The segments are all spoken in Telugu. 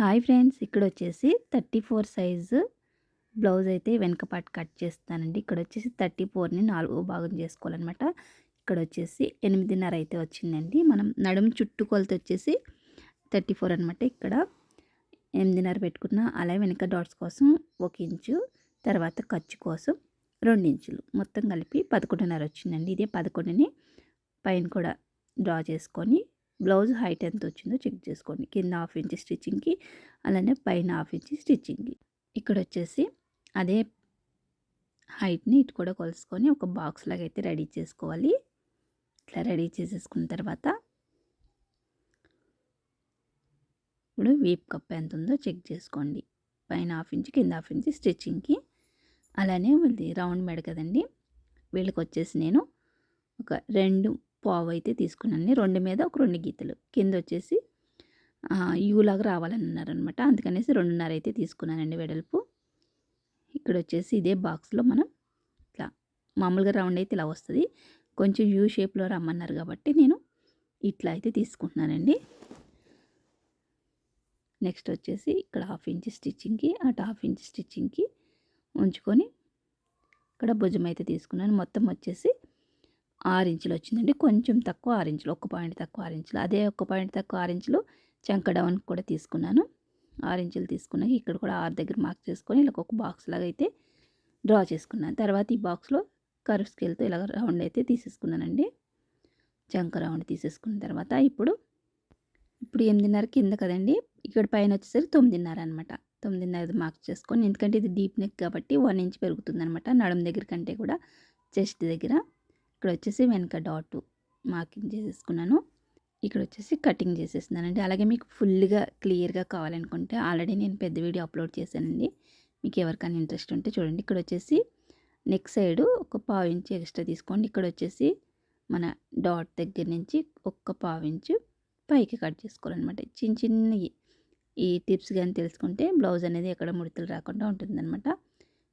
హాయ్ ఫ్రెండ్స్ ఇక్కడ వచ్చేసి థర్టీ ఫోర్ సైజు బ్లౌజ్ అయితే వెనక పాటు కట్ చేస్తానండి. ఇక్కడ వచ్చేసి థర్టీ ఫోర్ని నాలుగో భాగం చేసుకోవాలన్నమాట. ఇక్కడ వచ్చేసి ఎనిమిదిన్నర అయితే వచ్చిందండి. మనం నడుము చుట్టుకొలత వచ్చేసి థర్టీ ఫోర్ అనమాట ఇక్కడ. ఎనిమిదిన్నర పెట్టుకున్న అలా వెనక డాట్స్ కోసం ఒక ఇంచు తర్వాత ఖర్చు కోసం రెండు ఇంచులు. మొత్తం కలిపి పదకొండున్నర వచ్చిందండి. ఇదే పదకొండుని పైన కూడా డ్రా చేసుకొని బ్లౌజ్ హైట్ ఎంత వచ్చిందో చెక్ చేసుకోండి. కింద హాఫ్ ఇంచ్ స్టిచ్చింగ్కి అలానే పైన హాఫ్ ఇంచ్ స్టిచ్చింగ్కి. ఇక్కడ వచ్చేసి అదే హైట్ని ఇటు కూడా కొలుసుకొని ఒక బాక్స్ లాగా అయితే రెడీ చేసుకోవాలి. ఇట్లా రెడీ చేసేసుకున్న తర్వాత ఇప్పుడు వీప్ కప్ ఎంత ఉందో చెక్ చేసుకోండి. పైన హాఫ్ ఇంచ్ కింద హాఫ్ ఇంచ్ స్టిచ్చింగ్కి. అలానే వీళ్ళది రౌండ్ మెడ కదండి. వీళ్ళకి వచ్చేసి నేను ఒక రెండు పావు అయితే తీసుకున్నాను రెండు మీద ఒక రెండు గీతలు. కింద వచ్చేసి యూలాగా రావాలన్నారనమాట అందుకనేసి రెండున్నర అయితే తీసుకున్నానండి వెడల్పు. ఇక్కడ వచ్చేసి ఇదే బాక్స్లో మనం ఇట్లా మామూలుగా రౌండ్ అయితే ఇలా వస్తుంది. కొంచెం యూ షేప్లో రమ్మన్నారు కాబట్టి నేను ఇట్లా అయితే తీసుకుంటున్నానండి. నెక్స్ట్ వచ్చేసి ఇక్కడ హాఫ్ ఇంచ్ స్టిచ్చింగ్కి అటు హాఫ్ ఇంచ్ స్టిచ్చింగ్కి ఉంచుకొని ఇక్కడ భుజం అయితే తీసుకున్నాను. మొత్తం వచ్చేసి ఆరు ఇంచులు వచ్చిందండి. కొంచెం తక్కువ ఆరు ఇంచులు ఒక పాయింట్ తక్కువ ఆరు ఇంచులు. అదే ఒక పాయింట్ తక్కువ ఆరు ఇంచులు చంక డౌన్ కూడా తీసుకున్నాను. ఆరు ఇంచులు తీసుకున్నాక ఇక్కడ కూడా ఆరు దగ్గర మార్క్ చేసుకొని ఇలా ఒక బాక్స్ లాగా అయితే డ్రా చేసుకున్నాను. తర్వాత ఈ బాక్స్లో కర్వ్ స్కేల్తో ఇలా రౌండ్ అయితే తీసేసుకున్నానండి. చంక రౌండ్ తీసేసుకున్న తర్వాత ఇప్పుడు ఇప్పుడు ఎనిమిదిన్నర కింద కదండి. ఇక్కడ పైన వచ్చేసరికి తొమ్మిదిన్నర అనమాట తొమ్మిదిన్నర మార్క్ చేసుకొని ఎందుకంటే ఇది డీప్ నెక్ కాబట్టి వన్ ఇంచ్ పెరుగుతుంది అనమాట నడుము దగ్గర కంటే కూడా చెస్ట్ దగ్గర. ఇక్కడ వచ్చేసి వెనక డాట్ మార్కింగ్ చేసేసుకున్నాను. ఇక్కడ వచ్చేసి కటింగ్ చేసేస్తున్నానండి. అలాగే మీకు ఫుల్గా క్లియర్గా కావాలనుకుంటే ఆల్రెడీ నేను పెద్ద వీడియో అప్లోడ్ చేశానండి. మీకు ఎవరికైనా ఇంట్రెస్ట్ ఉంటే చూడండి. ఇక్కడ వచ్చేసి నెక్ సైడ్ ఒక పావు ఇంచు ఎక్స్ట్రా తీసుకోండి. ఇక్కడ వచ్చేసి మన డాట్ దగ్గర నుంచి ఒక్క పావు ఇంచు పైకి కట్ చేసుకోవాలన్నమాట. చిన్న చిన్న ఈ టిప్స్ కానీ తెలుసుకుంటే బ్లౌజ్ అనేది ఎక్కడ ముడతలు రాకుండా ఉంటుందన్నమాట.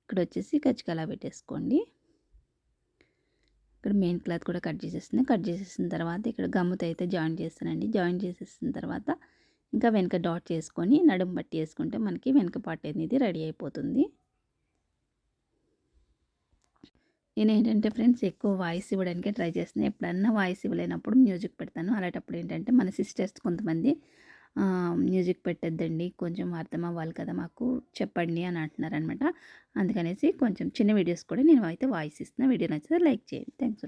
ఇక్కడ వచ్చేసి కచ్చికలా పెట్టేసుకోండి. ఇక్కడ మెయిన్ క్లాత్ కూడా కట్ చేసేస్తుంది. కట్ చేసేసిన తర్వాత ఇక్కడ గమ్ముతో అయితే జాయిన్ చేస్తానండి. జాయిన్ చేసేసిన తర్వాత ఇంకా వెనక డాట్ చేసుకొని నడుము బట్టి వేసుకుంటే మనకి వెనక పార్ట్ అనేది రెడీ అయిపోతుంది. నేను ఏంటంటే ఫ్రెండ్స్ ఎక్కువ వాయిస్ ఇవ్వడానికి ట్రై చేస్తున్నాను ఎప్పుడన్నా వాయిస్ ఇవ్వలేనప్పుడు మ్యూజిక్ పెడతాను. అలాంటప్పుడు ఏంటంటే మన సిస్టర్స్ కొంతమంది మ్యూజిక్ పెట్టద్దండి. కొంచెం అర్థం అవ్వాలి కదా మాకు. చెప్పండి అని అంటున్నారనమాట అందుకనేసి కొంచెం చిన్న వీడియోస్ కూడా నేను అయితే వాయిస్ ఇస్తున్నా. వీడియో నచ్చితే లైక్ చేయండి. థ్యాంక్స్